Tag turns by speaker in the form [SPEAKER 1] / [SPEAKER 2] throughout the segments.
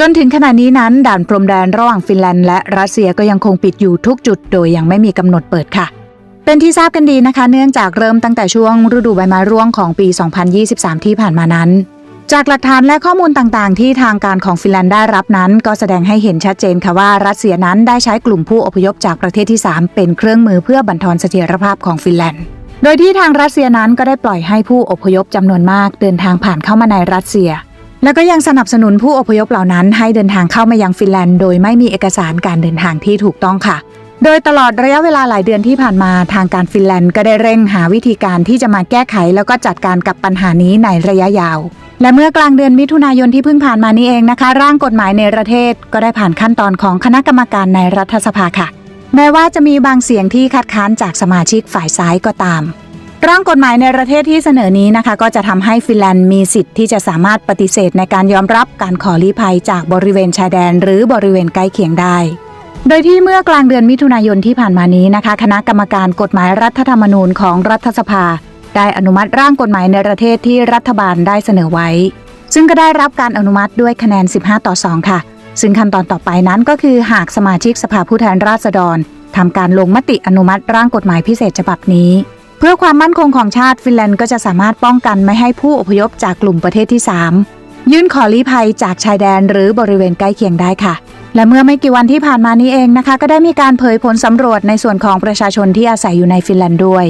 [SPEAKER 1] จนถึงขณะนี้นั้น ด่านพรมแดนระหว่างฟินแลนด์และรัสเซียก็ยังคงปิดอยู่ทุกจุดโดยยังไม่มีกำหนดเปิดค่ะ เป็นที่ทราบกันดีนะคะ เนื่องจากเริ่มตั้งแต่ช่วงฤดูใบไม้ร่วงของปี 2023 ที่ผ่านมานั้น จากหลักฐานและข้อมูลต่างๆ ที่ทางการของฟินแลนด์ได้รับนั้น ก็แสดงให้เห็นชัดเจนค่ะว่ารัสเซียนั้นได้ใช้กลุ่มผู้อพยพจากประเทศที่ 3 เป็นเครื่องมือเพื่อบั่นทอนเสถียรภาพของฟินแลนด์โดยที่ทางรัสเซียนั้นก็ได้ปล่อยให้ผู้อพยพจำนวนมากเดินทางผ่านเข้ามาในรัสเซีย แล้วก็ยังสนับสนุนผู้อพยพเหล่านั้นให้เดินทางเข้ามายังฟินแลนด์โดยไม่มีเอกสารการเดินทางที่ถูกต้องค่ะ โดยตลอดระยะเวลาหลายเดือนที่ผ่านมาทางการฟินแลนด์ก็ได้เร่งหาวิธีการที่จะมาแก้ไข แล้วก็จัดการกับปัญหานี้ในระยะยาว และเมื่อกลางเดือนมิถุนายนที่เพิ่งผ่านมานี้เองนะคะ ร่างกฎหมายในประเทศก็ได้ผ่านขั้นตอนของคณะกรรมการในรัฐสภาค่ะ แม้ว่าจะมีบางเสียงที่คัดค้านจากสมาชิกฝ่ายซ้ายก็ตาม ร่างกฎหมายในประเทศที่เสนอนี้นะคะ ก็จะทำให้ฟินแลนด์มีสิทธิ์ที่จะสามารถปฏิเสธในการยอมรับการขอลี้ภัยจากบริเวณชายแดน หรือบริเวณใกล้เคียงได้ โดยที่เมื่อกลางเดือนมิถุนายนที่ผ่านมานี้นะคะ คณะกรรมการกฎหมายรัฐธรรมนูญของรัฐสภา ได้อนุมัติร่างกฎหมายในประเทศที่รัฐบาลได้เสนอไว้ ซึ่งก็ได้รับการอนุมัติด้วยคะแนน 15 ต่อ 2 ค่ะ ซึ่งขั้นตอนต่อไปนั้นก็คือหากสมาชิกสภาผู้แทนราษฎรทำการลงมติอนุมัติร่างกฎหมายพิเศษฉบับนี้ พื่อความมั่นคงของชาติฟินแลนด์ก็จะสามารถป้องกันไม่ให้ผู้อพยพจากกลุ่มประเทศที่ 3 ยื่นขอลี้ภัยจากชายแดนหรือบริเวณใกล้เคียงได้ค่ะ และเมื่อไม่กี่วันที่ผ่านมานี้เองนะคะ ก็ได้มีการเผยผลสำรวจในส่วนของประชาชนที่อาศัยอยู่ในฟินแลนด์ด้วย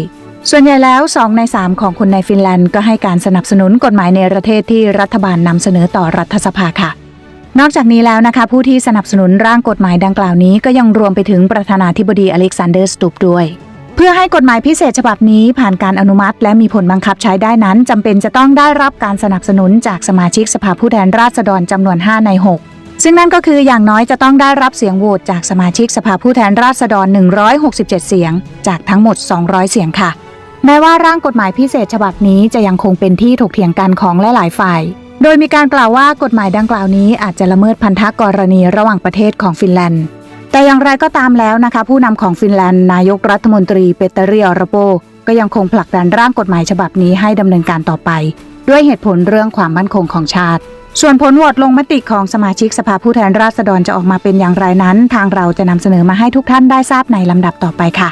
[SPEAKER 1] ส่วนใหญ่แล้ว 2 ใน 3 ของคนในฟินแลนด์ก็ให้การสนับสนุนกฎหมายในประเทศที่รัฐบาลนำเสนอต่อรัฐสภาค่ะนอกจากนี้แล้วนะคะ ผู้ที่สนับสนุนร่างกฎหมายดังกล่าวนี้ก็ยังรวมไปถึงประธานาธิบดีอเล็กซานเดอร์สตูปด้วย เพื่อให้กฎหมายพิเศษฉบับนี้ผ่านการอนุมัติ และมีผลบังคับใช้ได้นั้นจำเป็นจะต้องได้รับการสนับสนุนจากสมาชิกสภาผู้แทนราษฎรจำนวน 5 ใน 6 ซึ่งนั่นก็คืออย่างน้อยจะต้องได้รับเสียงโหวตจากสมาชิกสภาผู้แทนราษฎร 167 เสียง จากทั้งหมด 200 เสียงค่ะ แม้ว่าร่างกฎหมายพิเศษฉบับนี้จะยังคงเป็นที่ถกเถียงกันของหลายๆฝ่าย โดยมีการกล่าวว่ากฎหมายดังกล่าวนี้อาจจะละเมิดพันธกรณีระหว่างประเทศของฟินแลนด์ แต่อย่างไรก็ตามแล้วนะคะ ผู้นำของฟินแลนด์นายกรัฐมนตรีเปเตอรีออร์โปก็ยังคงผลักดันร่างกฎหมายฉบับนี้ให้ดำเนินการต่อไป ด้วยเหตุผลเรื่องความมั่นคงของชาติ ส่วนผลโหวตลงมติของสมาชิกสภาผู้แทนราษฎรจะออกมาเป็นอย่างไรนั้น ทางเราจะนำเสนอมาให้ทุกท่านได้ทราบในลำดับต่อไปค่ะ